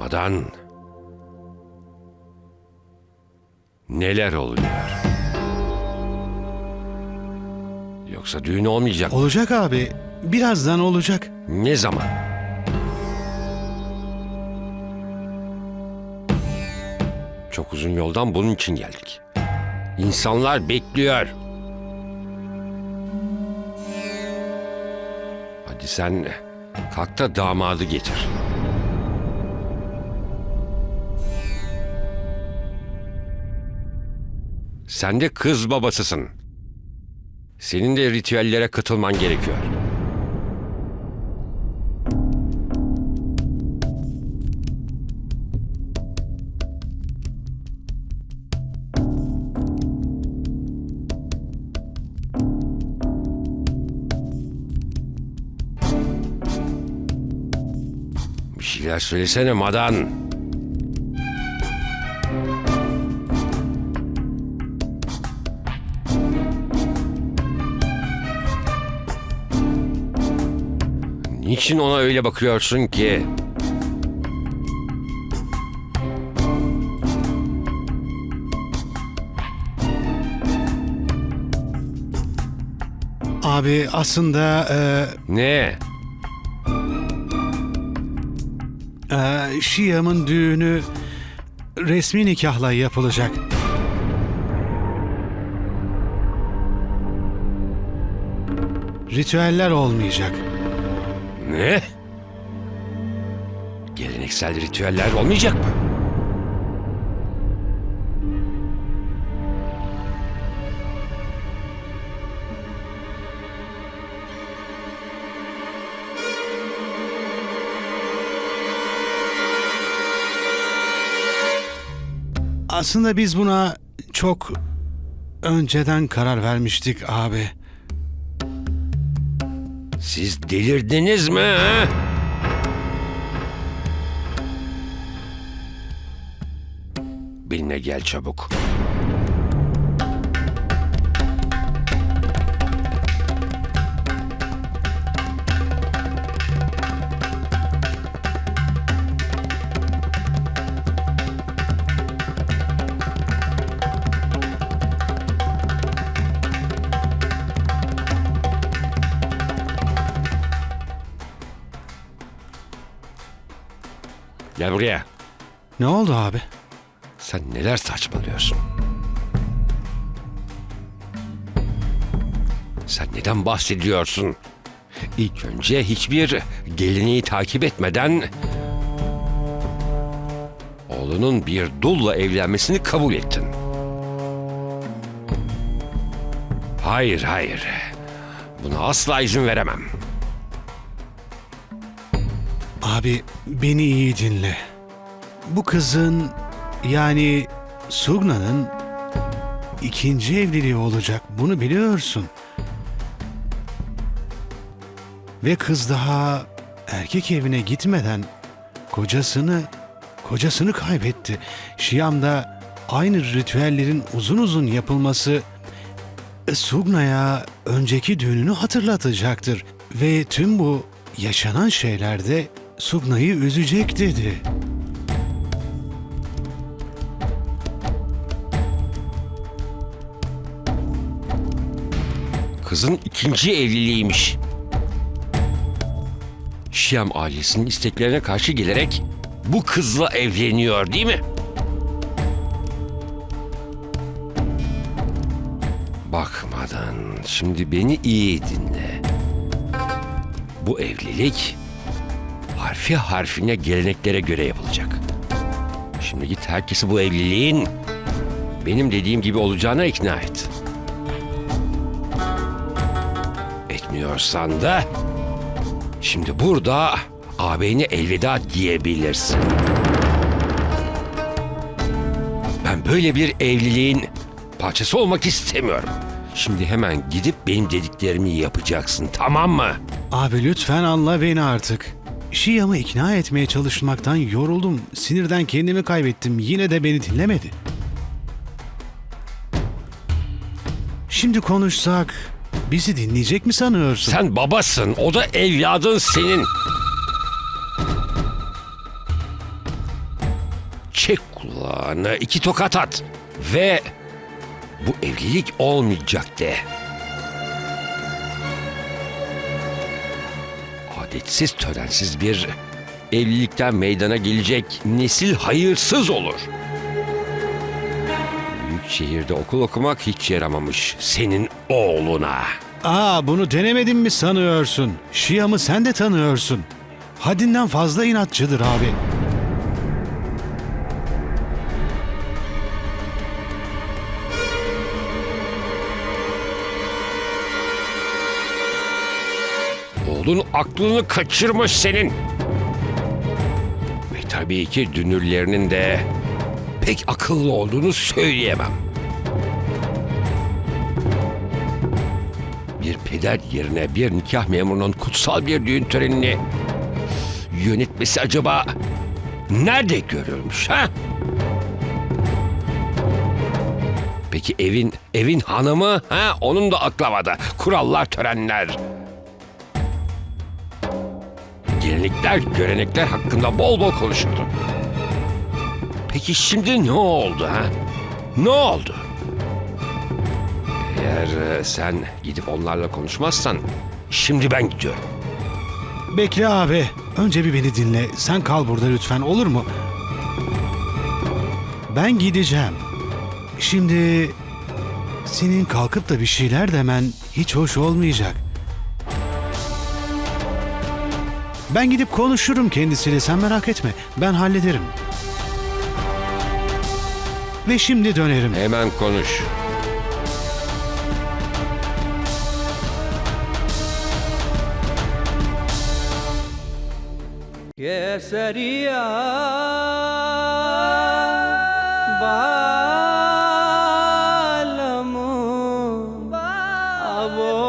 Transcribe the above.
Madan. Neler oluyor? Yoksa düğün olmayacak mı? Olacak abi. Birazdan olacak. Ne zaman? Çok uzun yoldan bunun için geldik. İnsanlar bekliyor. Hadi sen kalk da damadı getir. Sen de kız babasısın. Senin de ritüellere katılman gerekiyor. Bir şeyler söylesene Madan. Niçin ona öyle bakıyorsun ki? Abi aslında e, Ne? e, Şiam'ın düğünü resmi nikahla yapılacak. Ritüeller olmayacak. Ne? Geleneksel ritüeller olmayacak mı? Aslında biz buna çok önceden karar vermiştik abi. Siz delirdiniz mi? ha? Benimle gel çabuk. Gel buraya. Ne oldu abi? Sen neler saçmalıyorsun? Sen neden bahsediyorsun? İlk önce hiçbir geleneği takip etmeden oğlunun bir dulla evlenmesini kabul ettin. Hayır, hayır. Buna asla izin veremem. Abi beni iyi dinle. Bu kızın yani Sugna'nın ikinci evliliği olacak. Bunu biliyorsun. Ve kız daha erkek evine gitmeden kocasını kocasını kaybetti. Şiam'da aynı ritüellerin uzun uzun yapılması e, Sugna'ya önceki düğününü hatırlatacaktır. Ve tüm bu yaşanan şeyler de Sugna'yı üzecek dedi. Kızın ikinci evliliğiymiş. Şiam ailesinin isteklerine karşı gelerek bu kızla evleniyor değil mi? Bakmadan şimdi beni iyi dinle. Bu evlilik harfi harfine geleneklere göre yapılacak. Şimdi git herkesi bu evliliğin benim dediğim gibi olacağına ikna et. Etmiyorsan da şimdi burada ağabeyine elveda diyebilirsin. Ben böyle bir evliliğin parçası olmak istemiyorum. Şimdi hemen gidip benim dediklerimi yapacaksın tamam mı? Abi lütfen anla beni artık. Şiam'ı ikna etmeye çalışmaktan yoruldum. Sinirden kendimi kaybettim. Yine de beni dinlemedi. Şimdi konuşsak bizi dinleyecek mi sanıyorsun? Sen babasın o da evladın senin. Kulağına iki tokat at. Ve bu evlilik olmayacak de. Adetsiz törensiz bir evlilikten meydana gelecek nesil hayırsız olur. Büyük şehirde okul okumak hiç yaramamış senin oğluna. Aa bunu denemedim mi sanıyorsun? Şia'mı sen de tanıyorsun. Haddinden fazla inatçıdır abi. Oğlun aklını kaçırmış senin. Ve tabii ki dünürlerinin de pek akıllı olduğunu söyleyemem. Bir peder yerine bir nikah memurunun kutsal bir düğün törenini yönetmesi acaba nerede görülmüş ha? Peki evin evin hanımı ha onun da aklavada. Kurallar, törenler. Gelenekler, görenekler hakkında bol bol konuşuldu. Peki şimdi ne oldu ha? Ne oldu? Eğer e, sen gidip onlarla konuşmazsan şimdi ben gidiyorum. Bekle abi. Önce bir beni dinle. Sen kal burada lütfen olur mu? Ben gideceğim. Şimdi senin kalkıp da bir şeyler demen hiç hoş olmayacak. Ben gidip konuşurum kendisiyle sen merak etme. Ben hallederim. Ve şimdi dönerim. Hemen konuş. Keseriya Bağ